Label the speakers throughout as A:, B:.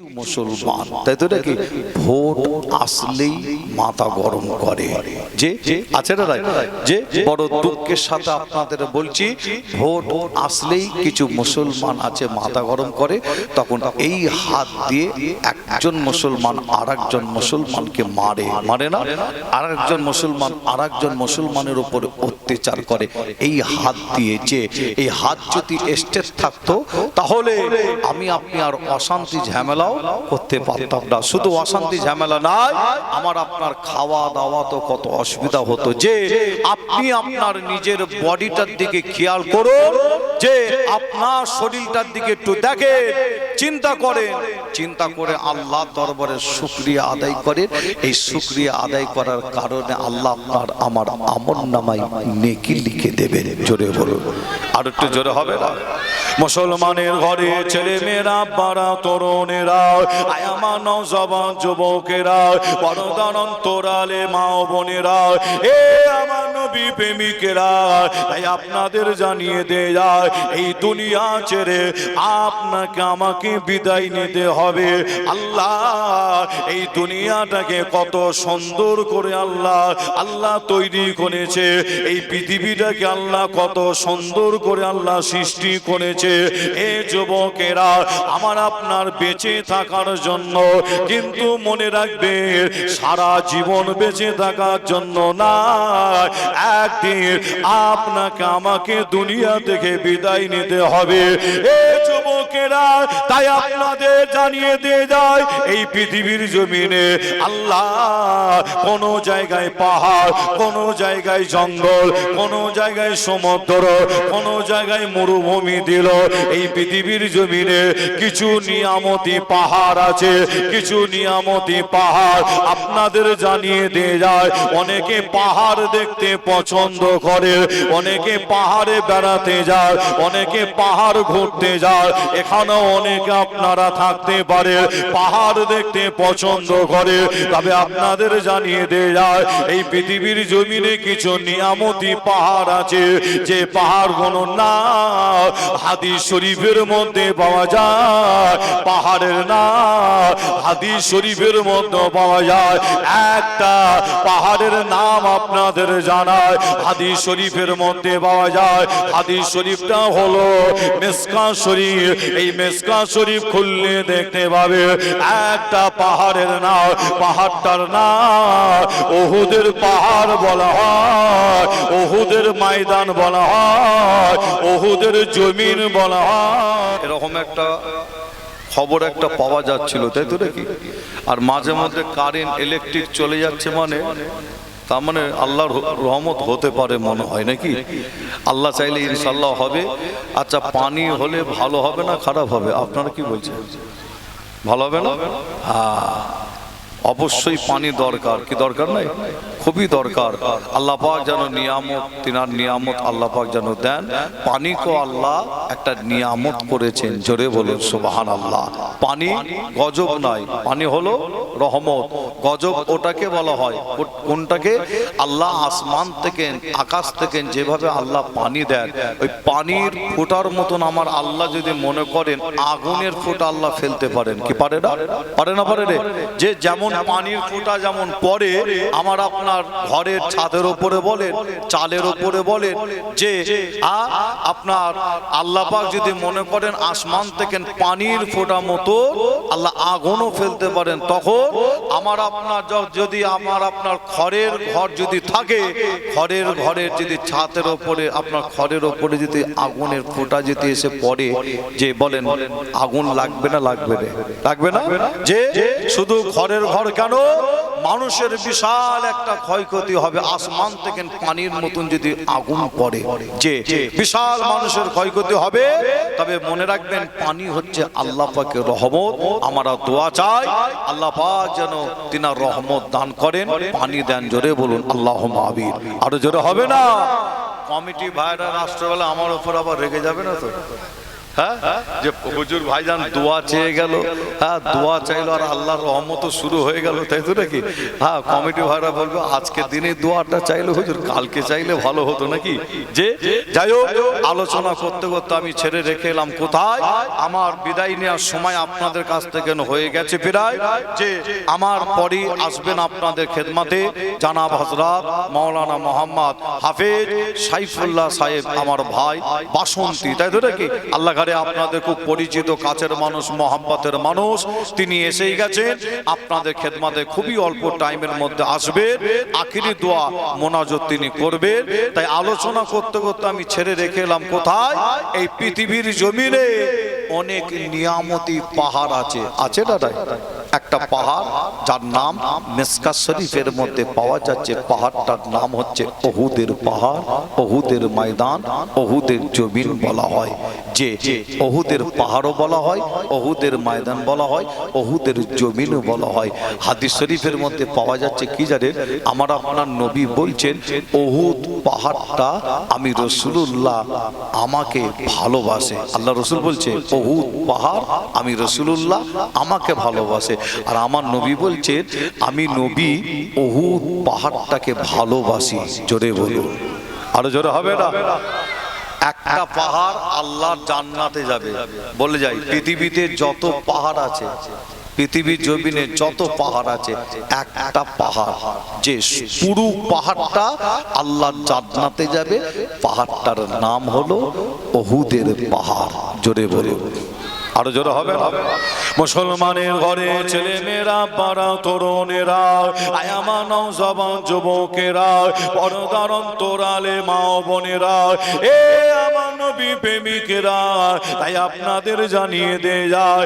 A: মুসলমান। তাই তো নাকি? ভোট আসলেই মাথা গরম করে। যে আছে না যে, বড় দুঃখের সাথে আপনাদের বলছি ভোট আসলেই কিছু মুসলমান আছে, মাথা গরম করে। তখন এই হাত দিয়ে একজন মুসলমান আর একজন মুসলমানকে মারে। মারে না? আর একজন মুসলমান আর একজন মুসলমানের উপর অত্যাচার করে। এই হাত দিয়ে যে, এই হাত যদি স্টেট থাকতো, তাহলে আমি আপনি আর অশান্তি ঝামেলাও করতে পারতাম না। শুধু অশান্তি ঝামেলা নাই, আমার আপনার খাওয়া দাওয়া তো কত অসুবিধা হতো। যে আপনি আপনার নিজের বডিটার দিকে খেয়াল করুন, যে আপনার শরীরটার দিকে একটু দেখেন, চিন্তা করেন, চিন্তা করে আল্লাহ দরবারে শুক্রিয়া আদায় করেন। এই শুক্রিয়া আদায় করার কারণে আল্লাহ আপনার আমার আমল নামাই নেকি লিখে দেবেন। জোরে বলুন। আর একটু জোরে হবে না? মুসলমানের ঘরে ছেলে মেয়েরা পাড়া তরুণেরা আয়ামা নজবান যুবকেরা পরদান অন্তরালে মা ও বোনেরা এ আমার নবী প্রেমিকেরা তাই আপনাদের জানিয়ে দে যায়, এই দুনিয়া ছেড়ে আপনাকে আমাকে বিদায় নিতে হবে। আল্লাহ, এই দুনিয়াটাকে কত সুন্দর করে আল্লাহ আল্লাহ তৈরি করেছে। এই পৃথিবীটাকে আল্লাহ কত সুন্দর করে আল্লাহ সৃষ্টি করেছে। এ যুবকেরা, আমার আপনার বেঁচে থাকার জন্য, কিন্তু মনে রাখবে সারা জীবন বেঁচে থাকার জন্য না। একদিন আপনাকে আমাকে দুনিয়া থেকে বিদায় নিতে হবে। তাই আপনাদের জানিয়ে দিয়ে যায়, এই পৃথিবীর জমিনে আল্লাহ কোন জায়গায় পাহাড়, কোন জায়গায় জঙ্গল, কোন জায়গায় সমুদ্র, কোন জায়গায় মরুভূমি দিল। এই পৃথিবীর জমিনে কিছু নিয়ামতি পাহাড় আছে, কিছু নিয়ামতি পাহাড় আপনাদের জানিয়ে দিয়ে যায়। অনেকে পাহাড় দেখতে পছন্দ করে, অনেকে পাহাড়ে বেড়াতে যায়, অনেকে পাহাড় ঘুরতে যায়। এখানেও অনেকে আপনারা থাকতে পারে, পাহাড় দেখতে পছন্দ করে। তবে আপনাদের জানিয়ে দিয়ে যায়, এই পৃথিবীর জমিনে কিছু নিয়ামতি পাহাড় আছে, যে পাহাড়গুলো না হাদিস শরীফের মধ্যে পাওয়া যায়। পাহাড়ের না। হাদিস শরীফের মধ্যে পাওয়া যায়, একটা পাহাড়ের নাম আপনাদের জানায়, হাদিস শরীফের মধ্যে পাওয়া যায়। হাদিস শরীফটা হলো মেসকা শরীফ। এই মেসকা শরীফ খুললে দেখতে পাবে, একটা পাহাড়ের নাম, পাহাড়টার নাম ওহুদের পাহাড় বলা হয়, ওহুদের ময়দান বলা হয়, ওহুদের জমিন বলা হয়। এরকম একটা খবর একটা পাওয়া যাচ্ছিল, তাই তো নাকি? আর মাঝে মধ্যে কারেন্ট ইলেকট্রিক চলে যাচ্ছে মানে তার মানে আল্লাহর রহমত হতে পারে মনে হয়, নাকি? আল্লাহ চাইলে ইনশাল্লাহ হবে। আচ্ছা পানি হলে ভালো হবে না খারাপ হবে? আপনারা কি বলছেন? ভালো হবে না? হ্যাঁ। অবশ্যই পানি দরকার। কি দরকার নাই? খুবই দরকার। আল্লাহ পাক যেন নিয়ামত, তিনার নিয়ামত আল্লাহ পাক যেন দেন। পানিকে আল্লাহ একটা নিয়ামত করেছেন, জোরে বলুন সুবাহান আল্লাহ পানি গজব নাই। পানি হলো রহমত। গজব ওটাকে বলা হয়। কোনটাকে? আল্লাহ আসমান থেকে, আকাশ থেকে যেভাবে আল্লাহ পানি দেন, ওই পানির ফোটার মতন আমার আল্লাহ যদি মনে করেন, আগুনের ফোঁটা আল্লাহ ফেলতে পারেন। কি পারে না? পারে না, পারে রে যে যেমন পানির ফোঁটা যেমন পড়ে, আমার আপনার ঘরের ছাদের উপরে বলেন, চালের উপরে বলেন, যে আপনার আল্লাহ পাক যদি মনে করেন আসমান থেকে পানির ফোঁটা মতো আল্লাহ আগুনও ফেলতে পারেন, তখন আমার আপনার যদি আমার আপনার খড়ের ঘর যদি থাকে, খড়ের ঘরের যদি ছাদের ওপরে, আপনার খড়ের ওপরে যদি আগুনের ফোঁটা যদি এসে পড়ে, যে বলেন, আগুন লাগবে না লাগবে না? লাগবে না? যে, শুধু ঘরের ঘর কেন? মানুষের বিশাল একটা ক্ষয়ক্ষতি হবে। আসমান থেকে পানির মতন যদি আগুন পড়ে, যে বিশাল মানুষের ক্ষয়ক্ষতি হবে, তবে মনে রাখবেন পানি হচ্ছে আল্লাহ পাকের রহমত। আমরা দোয়া চাই, আল্লাহ পাক যেন তিনার রহমত দান করেন। পানি দেন জোরে বলুন আল্লাহ আবির আরও জোরে হবে না? কমিটি ভাইরা রাষ্ট্রবেলা আমার উপর আবার রেগে যাবে না তো? হ্যাঁ? যে হুজুর ভাইজান দোয়া চেয়ে গেল। হ্যাঁ দোয়া চাইলো আর আল্লাহর রহমত শুরু হয়ে গেল, তাই তো নাকি? হ্যাঁ কমিটি ভাইরা বলবে, আজকে দিনে দোয়াটা চাইলো হুজুর, কালকে চাইলে ভালো হতো নাকি? যে, যাই হোক, আলোচনা করতে করতে আমি ছেড়ে রেখে এলাম। কোথায়? আমার বিদায় নেওয়ার সময় আপনাদের কাছ থেকে হয়ে গেছে প্রায় যে, আমার পরই আসবেন আপনাদের খেদমাতে। জানাব হজরত মাওলানা মোহাম্মদ হাফেজ সাইফুল্লাহ সাহেব, আমার ভাই বাসন্তী, তাই তো নাকি? আল্লাহ ঘরে আপনাদের খুব পরিচিত কাছের মানুষ মোহাম্মতের মানুষ, তিনি এসেই গেছেন। আপনাদের খেদমাতে খুবই অল্প টাইমের মধ্যে আসবে আখিরি দোয়া মোনাজত তিনি করবেন। তাই আলোচনা করতে করতে আমি ছেড়ে রেখে এলাম কোথায়? এই পৃথিবীর জমিনে অনেক নিয়ামতি পাহাড় আছে। আছে দাদা একটা পাহাড়, যার নাম মেসকা শরীফের মধ্যে পাওয়া যাচ্ছে। পাহাড়টার নাম হচ্ছে অহুদের পাহাড় অহুদের ময়দান অহুদের জমিন বলা হয়। যে অহুদের পাহাড়ও বলা হয় অহুদের ময়দান বলা হয় অহুদের জমিনও বলা হয়। হাদিস শরীফের মধ্যে পাওয়া যাচ্ছে কি জানেন? আমার আপনার নবী বলছেন অহুদ পাহাড়টা আমি রসুলুল্লাহ আমাকে ভালোবাসে। আল্লাহ রসুল বলছে অহুদ পাহাড় আমি রসুলুল্লাহ আমাকে ভালোবাসে। আর আমার নবী বলছেন আমি নবী অহুদ পাহাড়টাকে ভালোবাসি। জোরে বলুন। আরও জোরে হবে না? একটা পাহাড় আল্লাহর জান্নাতে যাবে। বলে যাই পৃথিবীতে যত পাহাড় আছে পৃথিবীর জমিনে যত পাহাড় আছে একটা পাহাড় যে পুরু পাহাড়টা আল্লাহর জান্নাতে যাবে। পাহাড়টার নাম হলো অহুদের পাহাড়। জোরে বলে আরও জোরে হবে না? মুসলমানের ঘরে ছেলে মেয়েরা পাড়া তরুণেরা, আয়ামা নৌজবান যুবকেরা, পরদার অন্তরালে মা বোনেরা, এ আমার নবী প্রেমিকেরা তাই আপনাদের জানিয়ে দে যায়,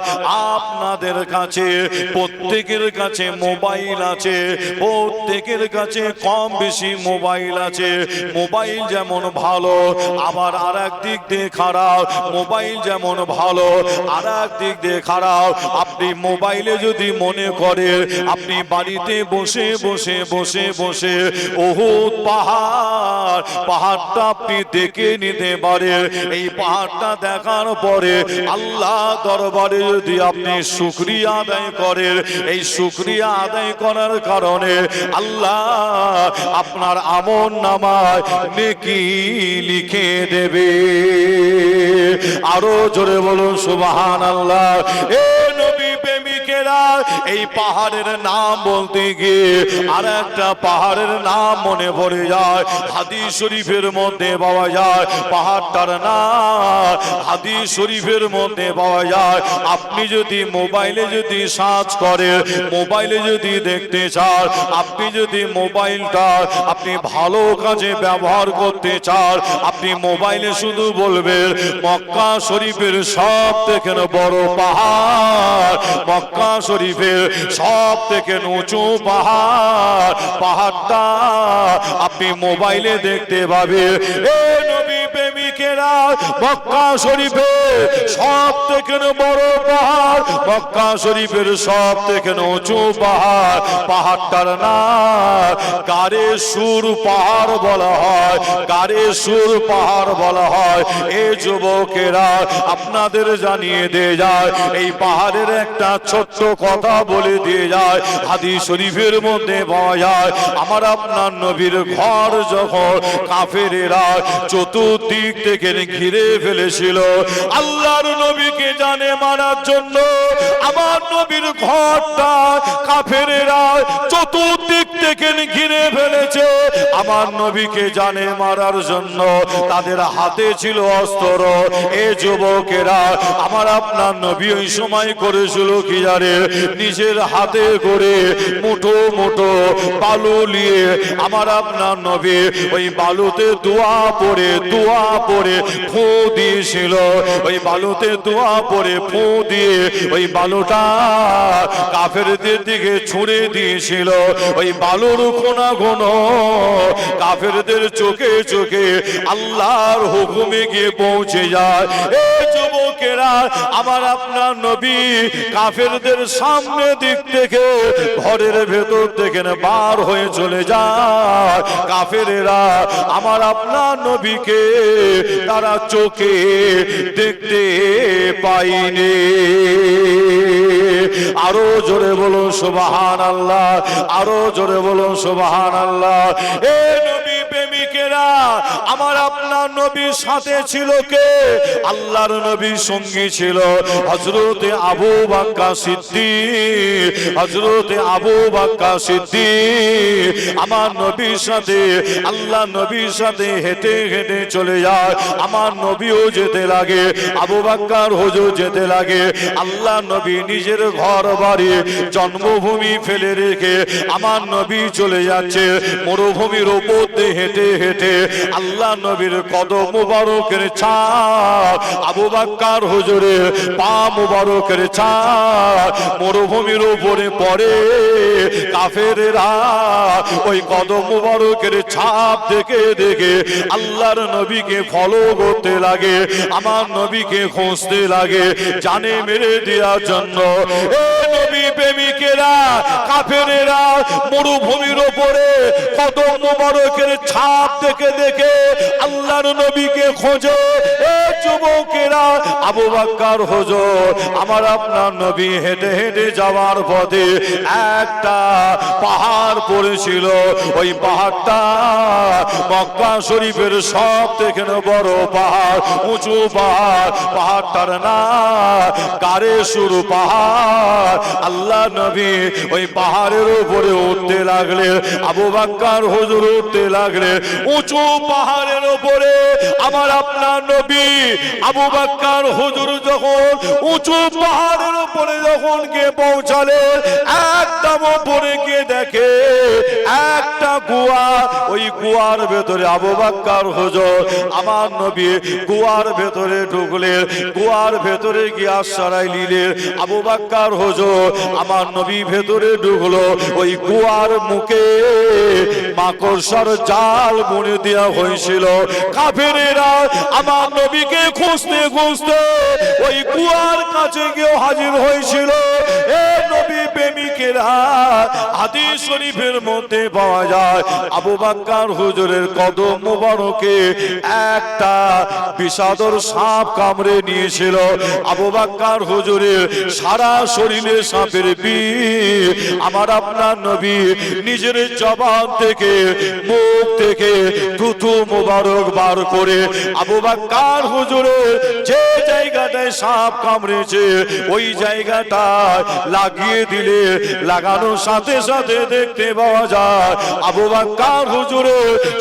A: আপনাদের কাছে, প্রত্যেকের কাছে মোবাইল আছে, প্রত্যেকের কাছে কম বেশি মোবাইল আছে, মোবাইল যেমন ভালো, আবার আর এক দিক দিয়ে খারাপ, মোবাইল যেমন ভালো আর এক দিক দিয়ে খারাপ আপনি মোবাইলে যদি মনে করেন আপনি বাড়িতে বসে বসে বসে বসে বহুত পাহাড়, পাহাড়টা আপনি দেখে নিতে পারেন। এই পাহাড়টা দেখার পরে আল্লাহ দরবারে যদি আপনি শুক্রিয়া আদায় করেন, এই শুক্রিয়া আদায় করার কারণে আল্লাহ আপনার আমন নামায় নেকি লিখে দেবে। আরও জোরে বলুন সুবাহান আল্লাহ এ এই পাহাড়ের নাম বলতে গিয়ে আর একটা পাহাড়ের নাম মনে পড়ে যায়। হাদি শরীফের মধ্যে পাওয়া যায়, পাহাড়টার নাম হাদিস শরীফের মধ্যে পাওয়া যায়। আপনি যদি মোবাইলে যদি সার্চ করেন মোবাইলে যদি দেখতে চান, আপনি যদি মোবাইলটা আপনি ভালো কাজে ব্যবহার করতে চান, আপনি মোবাইলে শুধু বলবেন, মক্কা শরীফের সব থেকে বড় পাহাড়, মক্কা শরীফের সব থেকে উঁচু পাহাড় পাহাড়টা আপনি মোবাইলে দেখতে পাবেন। এ মক্কা শরীফে সব থেকে বড় পাহাড়? মক্কা শরীফের সব থেকে উঁচু পাহাড়? পাহাড়টার নাম গারে সুর পাহাড় বলা হয়। গারে সুর পাহাড় বলা হয়। যুবকেরা আপনাদের জানিয়ে দিয়ে যায়, এই পাহাড়ের একটা ছোট্ট কথা বলে দিয়ে যায়। হাদি শরীফের মধ্যে আমার আপনার নবীর ঘর যখন কাফেরেরা চতুর্দিক থেকে ঘিরে ফেলেছিল। আল্লাহর নবীকে জানে মানার জন্য। আমার নবীর ঘরটা কাফেরেরা চতুর্দিক থেকে ঘিরে ফেলেছে। আমার নবীকে জানে মারার জন্য। তাদের হাতে ছিল অস্ত্র। এ যুবকেরা, আমার আপনার নবী ওই সময় করেছিল কি জানে? নিজের হাতে করে মুঠো মুঠো বালু নিয়ে আমার আপনার নবী ওই বালুতে দোয়া পড়ে দোয়া পড়ে ফু দিয়েছিল। ওই বালুতে দোয়া পড়ে ফু দিয়ে ওই বালুটা কাফেরদের দিকে ছুঁড়ে দিয়েছিল। ওই বালু
B: আলোর কোনা ঘন কাফেরদের চোখে চোখে আল্লাহর হুকুমে গিয়ে পৌঁছে যায়। এ যুবকেরা, আমার আপনার নবী কাফেরদের সামনে দিক থেকে, ঘরের ভেতর থেকে বার হয়ে চলে যায়। কাফেরেরা, আমার আপনার নবীকে তারা চোখে দেখতে পাইনি আরও জোরে বলুন সুবাহান আল্লাহ আরও জোরে বলুন সুবাহান আল্লাহ এ নবী আমার আপনার নবীর সাথে ছিল কে? আল্লাহর নবীর সঙ্গী ছিল হজরতে আবু বাক্কা সিদ্দি হজরতে আবু বাক্কা সিদ্দি আমার নবীর সাথে, আল্লাহ নবীর সাথে হেঁটে হেঁটে চলে যায়। আমার নবীও যেতে লাগে, আবু বাক্কার হুজুর যেতে লাগে। আল্লাহ নবী নিজের ঘর বাড়ি, জন্মভূমি ফেলে রেখে আমার নবী চলে যাচ্ছে। মরুভূমির ওপর হেঁটে হেঁটে আল্লাহ নবীর কদম মুবারকের ছাপ আবু বাক্কার হুজুরের পা মুবারকের ছাপ মরুভূমির উপরে পড়ে কাফেরেরা ওই কদম মুবারকের ছাপ দেখে দেখে আল্লাহর নবীকে ফলো করতে লাগে, আমার নবীকে খুঁজতে লাগে, জানে মেরে দেওয়ার জন্য। কাফেরেরা মরুভূমির ওপরে কদম মুবারকের ছাপ দেখে দেখে আল্লাহর নবীকে খোঁজে। এ যুবকেরা, আবু বাক্কার হুজুর, আমার আপনার নবী হেঁটে হেঁটে যাওয়ার পথে একটা পাহাড় পড়েছিল। ওই পাহাড়টা মক্কা শরীফের সব থেকে বড় পাহাড়, উঁচু পাহাড়। পাহাড়টার না কারে শুরু পাহাড়। আল্লাহ নবী ওই পাহাড়ের উপরে উঠতে লাগলে আবু বাক্কার হুজুর উঠতে লাগলে উঁচু পাহাড়ের উপরে আমার আপনার নবী আবু বাক্কার হুজুর যখন উঁচু পাহাড়ের উপরে যখন গিয়ে পৌঁছালে একদম উপরে গিয়ে দেখে একটা কুয়া ওই কুয়ার ভেতরে আবু হুজুর, আমার নবী কুয়ার ভেতরে ঢুকলে কুয়ার ভেতরে গিয়ে আশ্রয় নিলে আবু বাক্কার হুজুর, আমার নবী ভেতরে ঢুকলো, ওই কুয়ার মুখে মাকড়সার জাল বুনে দেওয়া হয়েছিল। কাফেরেরা আমার নবীকে খুঁজতে খুঁজতে ওই কুয়ার কাছে গিয়ে হাজির হয়েছিল। এ নবী প্রেমিকেরা হাদিস শরীফের মধ্যে পাওয়া যায়, আবু বাক্কার হুজুরের কদম মুবারকে একটা বিষাদর সাপ কামড়ে নিয়েছিল। আবু বাক্কার হুজুরের সারা শরীরে সাপের বিষ আমার আপনার নবী নিজের জবান থেকে, মুখ থেকে থুথু মুবারক বার করে আবু বাক্কার হুজুরের যে জায়গাটায় সাপ কামড়েছে, ওই জায়গাটা লাগিয়ে দিলে, লাগানোর সাথে সাথে দেখতে পাওয়া যায়, আবু বাক্কার হুজুরে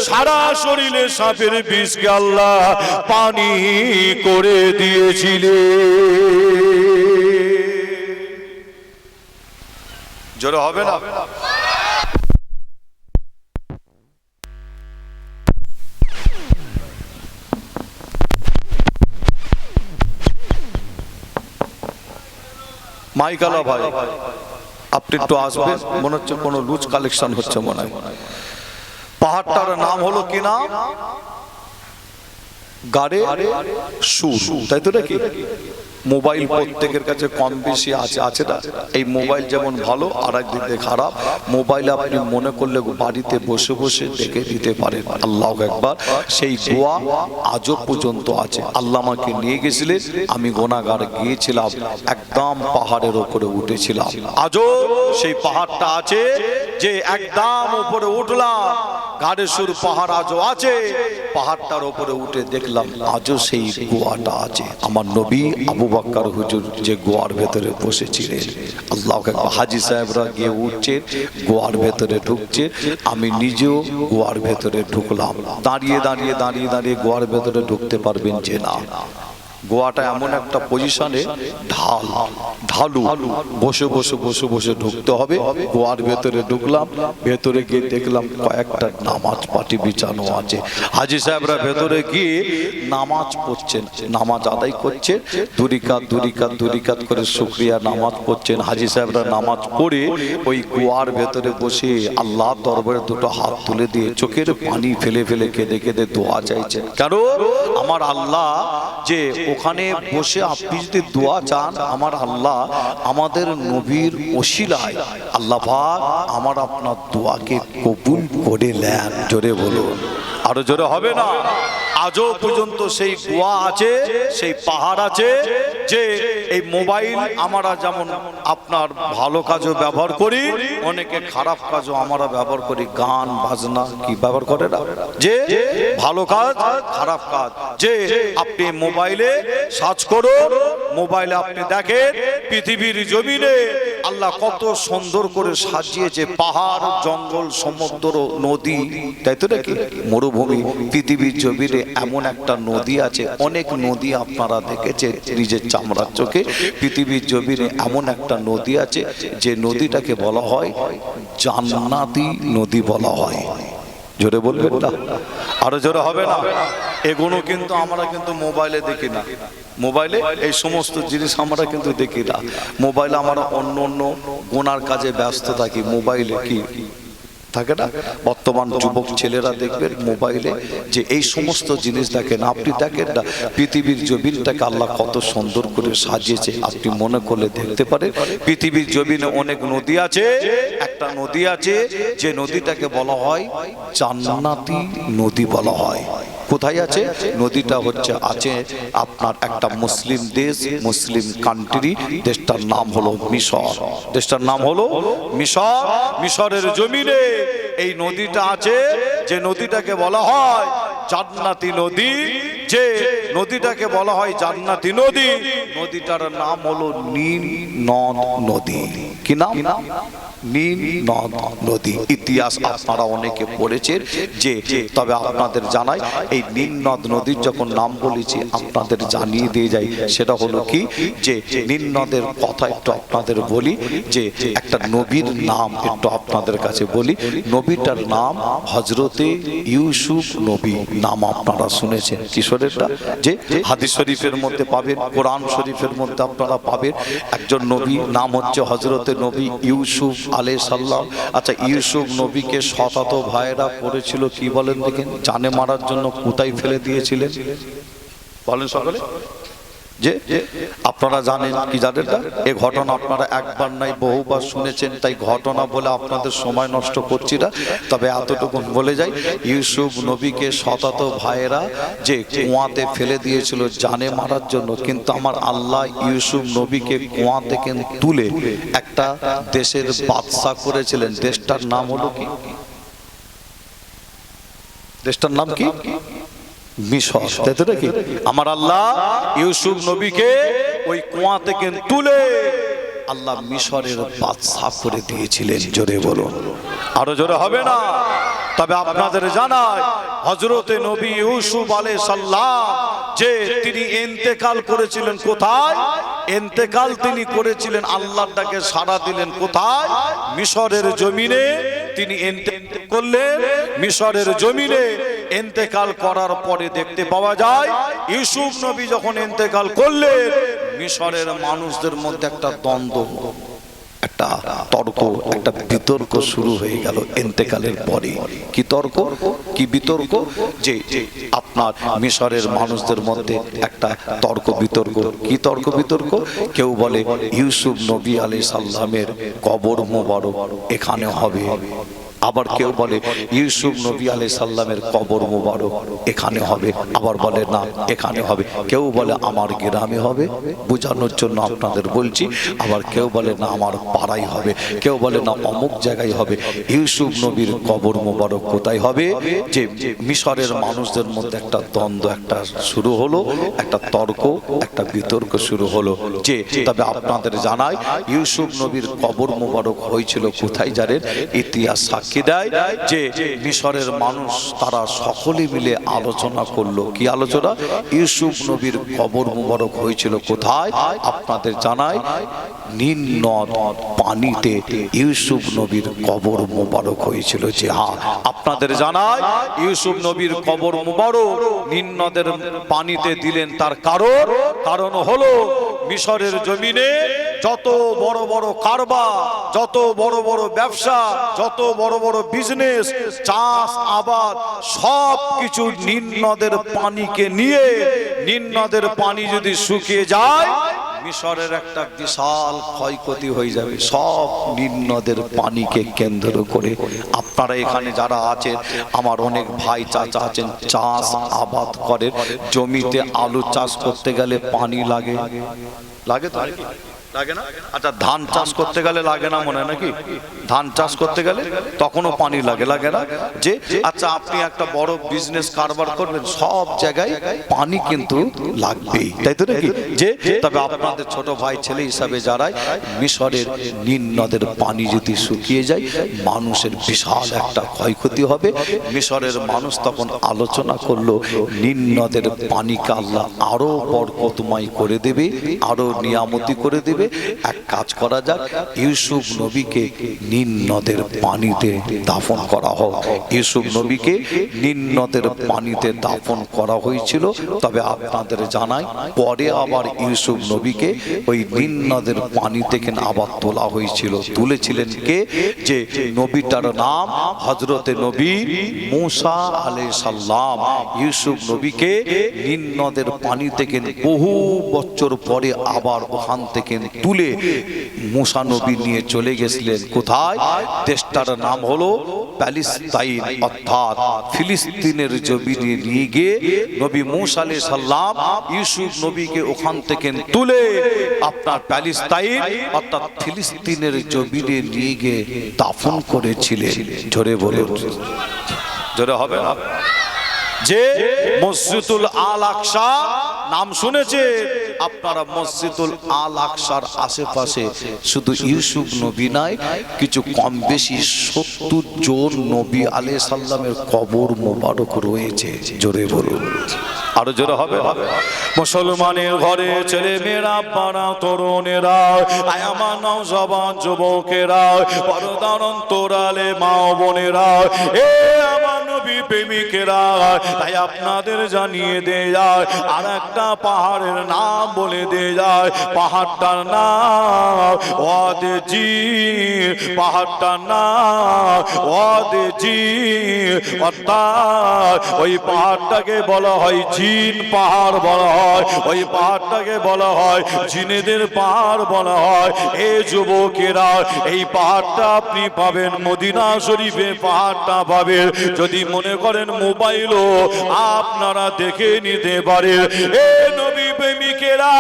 B: সারা শরীরে সাপের বিষকে আল্লাহ পানি করে দিয়েছিলে
A: জোরে হবে না? মাইকালা ভাই, আপনি একটু আসবেন, মনে হচ্ছে কোনো লুজ কালেকশন হচ্ছে মনে হয়। পাহাড়টার নাম হলো কি না গাড়ে সুর। তাই তো নাকি? মোবাইল প্রত্যেকের কাছে কম বেশি আছে আছে না? এই মোবাইল যেমন ভালো আর একদিক দিয়ে খারাপ। মোবাইল আপনি মনে করলে বাড়িতে বসে বসে দেখে দিতে পারেন। আল্লাহ একবার সেই গোয়া আজও পর্যন্ত আছে। আল্লাহ আমাকে নিয়ে গেছিলেন, আমি গোনাগার গিয়েছিলাম, একদম পাহাড়ের ওপরে উঠেছিলাম। আজও সেই পাহাড়টা আছে যে একদম উপরে উঠলাম গাড়েশ্বর পাহাড় আজও আছে। পাহাড়টার উপরে উঠে দেখলাম আজও সেই গোয়াটা আছে। আমার নবী আবু বাক্কার হুজুর যে গোয়ার ভেতরে বসেছিলেন, আল্লাহ হাজি সাহেবরা গিয়ে উঠছে গোয়ার ভেতরে ঢুকছে। আমি নিজেও গোয়ার ভেতরে ঢুকলাম। দাঁড়িয়ে দাঁড়িয়ে দাঁড়িয়ে দাঁড়িয়ে গোয়ার ভেতরে ঢুকতে পারবেন যে না। গোয়াটা এমন একটা পজিশনে ঢাল, ঢালু, বসে বসে বসে বসে ঢুকতে হবে। গোয়ার ভেতরে ঢুকলাম, ভেতরে গিয়ে দেখলাম কয়েকটা নামাজ পাটি বিছানো আছে। হাজি সাহেবরা ভেতরে গিয়ে নামাজ পড়ছেন, নামাজ আদায় করছে দুরিকাত দুরিকাত দুরিকাত করে শুক্রিয়া নামাজ পড়ছেন। হাজি সাহেবরা নামাজ পড়ে ওই গোয়ার ভেতরে বসে আল্লাহ দরবারে দুটো হাত তুলে দিয়ে চোখের পানি ফেলে ফেলে কেঁদে কেঁদে দোয়া চাইছেন। কেন আমার আল্লাহ যে ওখানে বসে আপনি যদি দোয়া চান, আমার আল্লাহ আমাদের নবীর ওসিলায় আল্লাহ পাক আমার আপনার দোয়াকে কবুল করে নেন। জোরে বলুন। আরও জোরে হবে না? আজও পর্যন্ত সেই দোয়া আছে, সেই পাহাড় আছে যে এই মোবাইল আমরা যেমন আপনার ভালো কাজও ব্যবহার করি, অনেকে খারাপ কাজও আমরা ব্যবহার করি। গান, বাজনা কি ব্যবহার করে না? যে ভালো কাজ, খারাপ কাজ। যে আপনি মোবাইলে সার্চ করুন, মোবাইলে আপনি দেখেন পৃথিবীর জমিনে আল্লাহ কত সুন্দর করে সাজিয়েছে, পাহাড়, জঙ্গল, সমুদ্র, নদী। তাই তো নাকি? মরুভূমি, পৃথিবীর জমিনে এমন একটা নদী আছে, অনেক নদী আপনারা দেখেছে নিজের চোখে। পৃথিবীর জমিনে এমন একটা নদী আছে, যে নদীটাকে বলা হয় জান্নাতি নদী বলা হয়। জোরে বলবেন না? আরও জোরে হবে না? এগুলো কিন্তু আমরা কিন্তু মোবাইলে দেখি না। মোবাইলে এই সমস্ত জিনিস আমরা কিন্তু দেখি না। মোবাইলে আমরা অন্য অন্য গোনার কাজে ব্যস্ত থাকি। মোবাইলে কি? থাকে না। বর্তমান যুবক ছেলেরা দেখবেন মোবাইলে যে এই সমস্ত জিনিস দেখেন, আপনি দেখেন না, পৃথিবীর জমিনটাকে আল্লাহ কত সুন্দর করে সাজিয়েছে। আপনি মনে করলে দেখতে পারেন, পৃথিবীর জমিনে অনেক নদী আছে, একটা নদী আছে, যে নদীটাকে বলা হয় জান্নাতি নদী বলা হয়। কোথায় আছে? নদীটা হচ্ছে আছে আপনার একটা মুসলিম দেশ, মুসলিম কান্ট্রি দেশটার নাম হলো মিশর। দেশটার নাম হলো মিশর। মিশরের জমিনে এই নদীটা আছে। যে নদীটাকে বলা হয় জান্নাতি নদী। যে নদীটাকে বলা হয় জান্নাতি নদী। নদীটার নাম হলো নীল নদ নদী। কি নাম? নীল নদ নদী। ইতিহাস আপনারা অনেকে পড়েছেন যে, তবে আপনাদের জানাই, এই নীল নদ নদীর যখন নাম বলেছি, আপনাদের জানিয়ে দিয়ে যাই। সেটা হলো কি? যে, নীল নদের কথা একটু আপনাদের বলি, যে, একটা নবীর নাম একটু আপনাদের কাছে বলি। নবীটার নাম হজরতে ইউসুফ নবী নাম আপনারা শুনেছেন। কিশোরেরটা? যে, হাদিস শরীফের মধ্যে পাবেন, কোরআন শরীফের মধ্যে আপনারা পাবেন। একজন নবী নাম হচ্ছে হজরতে নবী ইউসুফ আলে সাল্লাম আচ্ছা ইউসুফ নবীকে শতাত ভাইরা করেছিল কি বলেন দেখেন? জানে মারার জন্য কোথায় ফেলে দিয়েছিলেন। বলেন সকলে। যে আপনারা জানেন কি জানেন না এ ঘটনা আপনারা একবার নাই, বহুবার শুনেছেন, তাই ঘটনা বলে আপনাদের সময় নষ্ট করছি না। তবে এতটুকু বলে যাই, ইউসুফ নবীকে শতাত ভাইয়েরা যে কুয়াতে ফেলে দিয়েছিল জানে মারার জন্য, কিন্তু আমার আল্লাহ ইউসুফ নবীকে কুয়া থেকে তুলে একটা দেশের বাদশা করেছিলেন? দেশটার নাম হলো কি? দেশটার নাম কি? মিশর তাই তো নাকি আমার আল্লাহ ইউসুফ নবীকে ওই কুয়া থেকে তুলে আল্লাহ মিশরের বাদশাহ করে দিয়েছিলেন জোরে বলুন। আরও জোরে হবে না? তবে আপনাদের জানায় হজরতে নবী ইউসুফ আলে সাল্লাম যে তিনি এন্তেকাল করেছিলেন কোথায়? এন্তেকাল তিনি করেছিলেন আল্লাহর ডাকে সাড়া দিলেন কোথায়? মিশরের জমিনে। তিনি এন্তেকাল করলেন মিশরের জমিনে। এন্তেকাল করার পরে দেখতে পাওয়া যায়, ইউসুফ নবী যখন এন্তেকাল করলেন মিশরের মানুষদের মধ্যে একটা দ্বন্দ্ব, একটা তর্ক, একটা বিতর্ক শুরু হয়ে গেল এন্তেকালের পরে। কি তর্ক? কি বিতর্ক? যে আপনার মিশরের মানুষদের মধ্যে একটা তর্ক বিতর্ক। কি তর্ক বিতর্ক? কেউ বলে, ইউসুফ নবী আলী সাল্লামের কবর মোবারক এখানে হবে। আবার কেউ বলে ইউসুফ নবী আলাই সাল্লামের কবর মুবারক এখানে হবে। আবার বলে না এখানে হবে। কেউ বলে আমার গ্রামে হবে। বোঝানোর জন্য আপনাদের বলছি আবার কেউ বলে না আমার পাড়াই হবে। কেউ বলে না অমুক জায়গায় হবে। ইউসুফ নবীর কবর মুবারক কোথায় হবে? যে মিশরের মানুষদের মধ্যে একটা দ্বন্দ্ব একটা শুরু হলো একটা তর্ক একটা বিতর্ক শুরু হলো। যে তবে আপনাদের জানাই ইউসুফ নবীর কবর মুবারক হয়েছিল কোথায় জানেন? ইতিহাস সাক্ষী সাক্ষী দেয় যে মিশরের মানুষ তারা সকলে মিলে আলোচনা করল। কি আলোচনা? ইউসুফ নবীর কবর মুবারক হয়েছিল কোথায়? আপনাদের জানায় নীল নদ পানিতে ইউসুফ নবীর কবর মুবারক হয়েছিল যে হ্যাঁ আপনাদের জানায় ইউসুফ নবীর কবর মুবারক নীল পানিতে দিলেন তার কারণ। কারণ হলো, মিশরের জমিনে যত বড় বড় কারবার, যত বড় বড় ব্যবসা, যত বড় বড় বিজনেস চাষ, আবাদ, সব কিছু নীল নদের পানিকে নিয়ে নীল নদের পানি যদি শুকিয়ে যায়, মিশরের একটা বিশাল ক্ষয়ক্ষতি হয়ে যাবে। সব নীল নদের পানিকে কেন্দ্র করে। আপনারা এখানে যারা আছেন, আমার অনেক ভাই চাচা আছেন, চাষ, আবাদ করেন। জমিতে আলু চাষ করতে গেলে পানি লাগে। লাগে তো? লাগে না? আচ্ছা ধান চাষ করতে গেলে লাগে না মনে নাকি? ধান চাষ করতে গেলে তখনও পানি লাগে লাগে না? যে আচ্ছা আপনি একটা বড় বিজনেস কারবার করবেন, সব জায়গায় পানি কিন্তু লাগবেই, তাই তো নাকি? যে, তবে আপনাদের ছোট ভাই, ছেলে হিসাবে যারাই মিশরের নীল নদের পানি যদি শুকিয়ে যায়, মানুষের বিশাল একটা ক্ষয়ক্ষতি হবে। মিশরের মানুষ তখন আলোচনা করল নীল নদের পানিকে আল্লাহ আরও বরকতময় করে দেবে, আরও নিয়ামতি করে দেবে এক কাজ করা যাক, ইউসুফ নবীকে নীল নদের পানিতে দাফন করা হোক। ইউসুফ নবীকে নীল নদের পানিতে দাফন করা হয়েছিল। তবে আপনাদের জানাই, পরে আবার ইউসুফ নবীকে ওই নীল নদের পানি থেকে আবার তোলা হয়েছিল। তুলেছিলেন কে? যে নবীটার নাম হজরতে নবী মুসা আলে সাল্লাম ইউসুফ নবীকে নীল নদের পানি থেকে বহু বছর পরে আবার ওখান থেকে তুলে মুসা নবী নিয়ে চলে গেছিলেন। কোথায়? দেশটার নাম হলো প্যালিস্তাইন, অর্থাৎ ফিলিস্তিনের জমিনে নিয়ে গিয়ে নবী মুসা আলে সাল্লাম ইউসুফ নবীকে ওখান থেকে তুলে আপনার প্যালিস্তাইন, অর্থাৎ ফিলিস্তিনের জমিনে নিয়ে গিয়ে দাফন করেছিলেন। জোরে বলুন। জোরে হবে না? যে মসজিদুল আল আকসা নাম শুনেছে? আপনারা মসজিদুল আল আকসার আশেপাশে শুধু ইউসুফ নবী নাই, কিছু কম বেশি সত্তর জন নবী আলে সাল্লামের কবর মোবারক রয়েছে। জোরে বলুন। আরও জোরে হবে?
B: মুসলমানের ঘরে ছেলে মেয়েরা পাড়া তরুণেরা আয় আমার যুবকেরা পরদারণ তোরালে মা বোনেরা, এ নবী প্রেমিকেরা, তাই আপনাদের জানিয়ে দে যায় আর একটা পাহাড়ের নাম বলে দে যায়, পাহাড়টার নাম ওয়াদে জি পাহাড়টার নাম ওয়াদে জি অর্থাৎ ওই পাহাড়টাকে বলা হয় জিন পাহাড় বলা হয়, ওই পাহাড়টাকে বলা হয় জিনেদের পাহাড় বলা হয়। এ যুবকেরা, এই পাহাড়টা আপনি পাবেন, মদিনা শরীফে পাহাড়টা পাবেন, যদি মনে করেন মোবাইলও আপনারা দেখে নিতে পারেন এ নবী প্রেমিকেরা,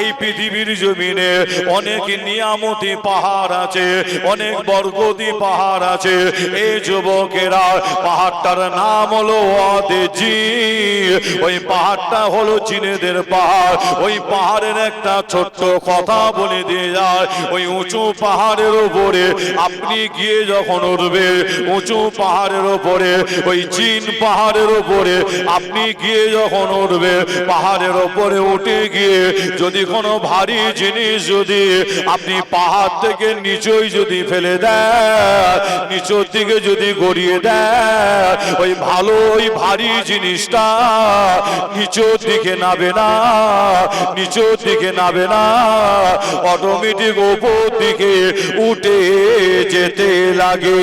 B: এই পৃথিবীর জমিনে অনেক নিয়ামতি পাহাড় আছে, অনেক বরগতি পাহাড় আছে। এই যুবকেরা, পাহাড়টার নাম হলো আদেজি ওই পাহাড়টা হলো চীনেদের পাহাড়। ওই পাহাড়ের একটা ছোট্ট কথা বলে দিয়ে যায়, ওই উঁচু পাহাড়ের উপরে আপনি গিয়ে যখন উঠবে, উঁচু পাহাড়ের উপরে ওই চীন পাহাড়ের উপরে আপনি গিয়ে যখন উঠবে পাহাড়ের ওপরে উঠে গিয়ে যদি কোনো ভারী জিনিস যদি আপনি পাহাড় থেকে নিচই যদি ফেলে দেয় নিচের দিকে যদি গড়িয়ে দেয় ওই ভালো, ওই ভারী জিনিসটা নিচের দিকে নাবে না, নিচের দিকে নাবে না অটোমেটিক ওপর দিকে উঠে যেতে লাগে।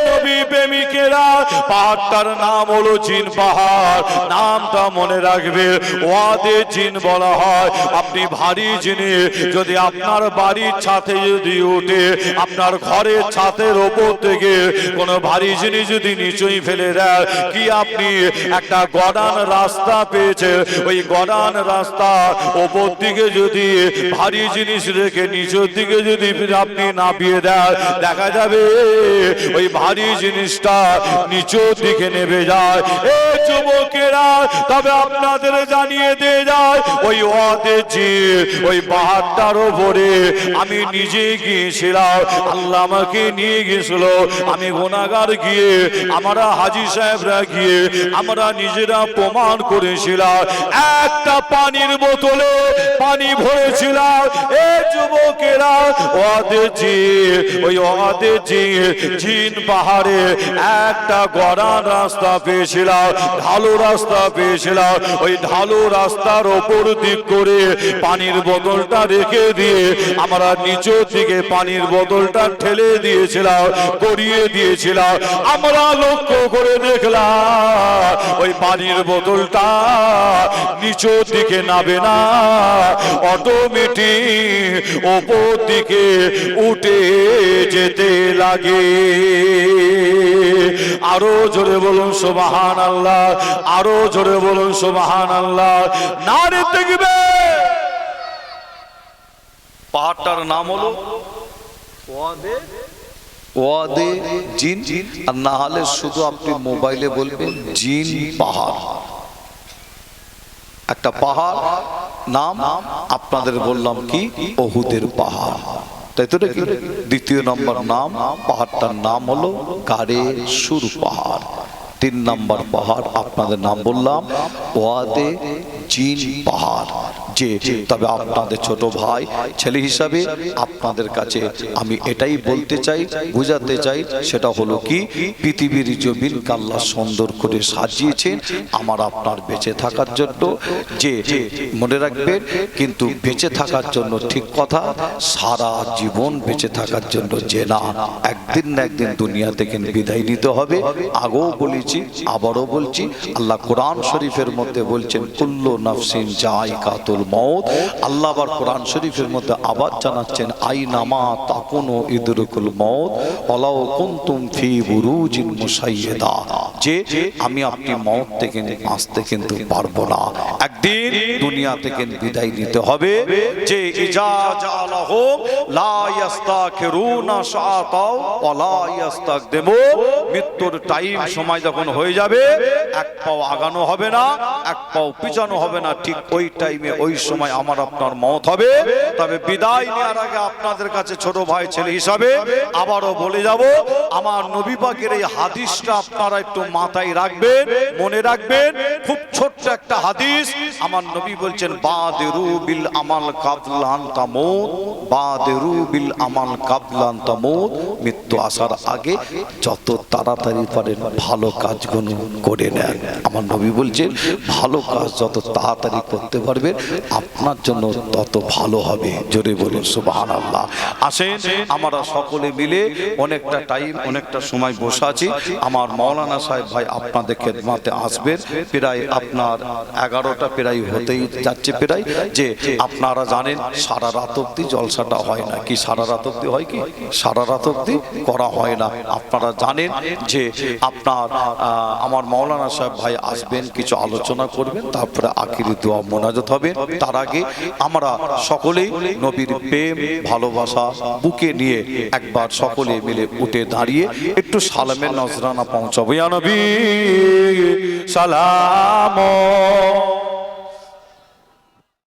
B: নবী প্রেমিকেরা পাহাড়টার নাম হলো জিন পাহাড় নামটা মনে রাখবে, ওয়াদে জিন বলা হয়। আপনি ভারী জিনিস যদি আপনার বাড়ির ছাতে যদি উঠে আপনার ঘরের ছাতের ওপর থেকে কোনো ভারী জিনিস যদি নিচুই ফেলে দেয়, কি আপনি একটা গড়ান রাস্তা পেয়েছে ওই গড়ান রাস্তা ওপর দিকে যদি ভারী জিনিস রেখে নিচের দিকে যদি আপনি নামিয়ে দেয় দেখা যাবে ওই ভারী জিনিস জিনিসটা নিচু দিকে নেমে যায়। এ যুবকেরা, তবে আপনাদের জানিয়ে দিয়ে যায়, ওই ওই পাহাড়টার ওপরে আমি নিজে গিয়েছিলাম, আল্লাহ আমাকে নিয়ে গিয়েছিল, আমি গোনাগার গিয়ে, আমরা হাজি সাহেবরা গিয়ে, আমরা নিজেরা প্রমাণ করেছিলাম, একটা পানির বোতলে পানি ভরেছিলাম। এ যুবকেরা ওই ওয়াদে জি জিন পাহাড়ে একটা গড়ান রাস্তা পেয়েছিলাম, ঢালু রাস্তা পেয়েছিলাম। ওই ঢালু রাস্তার ওপর দিক করে পানির বোতলটা রেখে দিয়ে আমরা নিচের দিকে পানির বোতলটা ঠেলে দিয়েছিলাম করিয়ে দিয়েছিলাম। আমরা লক্ষ্য করে দেখলাম, ওই পানির বোতলটা নিচের দিকে নাবে না, অটোমেটিক ওপর দিকে উঠে যেতে লাগে। আরও জোরে বলুন সোবাহান আল্লাহ আরও জোরে বলুন সোবাহান আল্লাহ নারে দেখবে।
A: পাহাড়টার নাম হলো ওয়াদে জিন, আর না হলে শুধু আপনি মোবাইলে বলবেন জিন পাহাড়। একটা পাহাড়, নাম আপনাদের বললাম কি? ওহুদের পাহাড়। তাই তো নাকি? দ্বিতীয় নম্বর নাম, পাহাড়টার নাম হলো কারে সুর পাহাড়। তিন নম্বর পাহাড়, আপনাদের নাম বললাম, ওয়াদে জিন পাহাড়। যে তবে আপনাদের ছোট ভাই ছেলে হিসাবে আপনাদের কাছে আমি এটাই বলতে চাই বুঝাতে চাই সেটা হলো কি? পৃথিবীর জমিন কাল্লা সুন্দর করে সাজিয়েছেন আমার আপনার বেঁচে থাকার জন্য। যে মনে রাখবেন কিন্তু বেঁচে থাকার জন্য ঠিক কথা সারা জীবন বেঁচে থাকার জন্য যে না। একদিন না একদিন দুনিয়া থেকে বিদায় নিতে হবে। আগেও বলেছি আবারও বলছি আল্লাহ কোরআন শরীফের মধ্যে বলছেন কুল্লু নাফসিন যাই কাতুল মৌত আল্লাহ আবার কোরআন শরীফের মধ্যে আবার জানাচ্ছেন আই নামা তাকুনো ইদরুকুল মৌত অলাও কুন্তুম ফি বুরুজিন মুসাইয়্যিদা। যে আমি আপনি মৌত থেকে বাঁচতে কিন্তু পারব না। একদিন দুনিয়া থেকে বিদায় নিতে হবে। যে ইজা জালাহুম লা ইস্তাখিরুনা শাআতাও ওয়ালা ইস্তাকদিমু মৃত্যুর টাইম সময় যখন হয়ে যাবে, এক পাও আগানো হবে না, এক পাও পিছানো হবে না, ঠিক ওই টাইমে ওই সময় আমার আপনার মত হবে, তবে বিদায় নেওয়ার আগে আপনাদের কাছে ছোট ভাই ছেলে হিসাবে আবারও বলে যাব, আমার নবী পাকের এই হাদিসটা আপনারা একটু মাথায় রাখবেন, মনে রাখবেন। খুব ছোট্ট একটা হাদিস, আমার নবী বলছেন, বাদেরু বিল আমাল কাবলান তামুত বাদেরু বিল আমাল কাবলান তামুত মৃত্যু আসার আগে যত তাড়াতাড়ি পারেন ভালো কাজগুলো করে নেন। আমার নবী বলছেন, ভালো কাজ যত তাড়াতাড়ি করতে পারবেন আপনার জন্য তত ভালো হবে। জোরে বলুন সুবাহান আল্লাহ আসেন, আমরা সকলে মিলে অনেকটা টাইম অনেকটা সময় বসে আছি। আমার মৌলানা সাহেব ভাই আপনাদের খেদমাতে আসবেন। প্রায় আপনার এগারোটা প্রায় হতেই যাচ্ছে প্রায়। যে আপনারা জানেন, সারা রাত অব্দি জলসাটা হয় না। কি সারা রাত অব্দি হয় কি? সারা রাত অব্দি করা হয় না। আপনারা জানেন যে আপনার আমার মৌলানা সাহেব ভাই আসবেন, কিছু আলোচনা করবেন, তারপরে আখিরি দোয়া মোনাজত হবে। তার আগে আমরা সকলেই নবীর প্রেম, ভালোবাসা বুকে নিয়ে একবার সকলে মিলে উঠে দাঁড়িয়ে একটু সালামের নজরানা পৌঁছাবো। নবী, সালাম।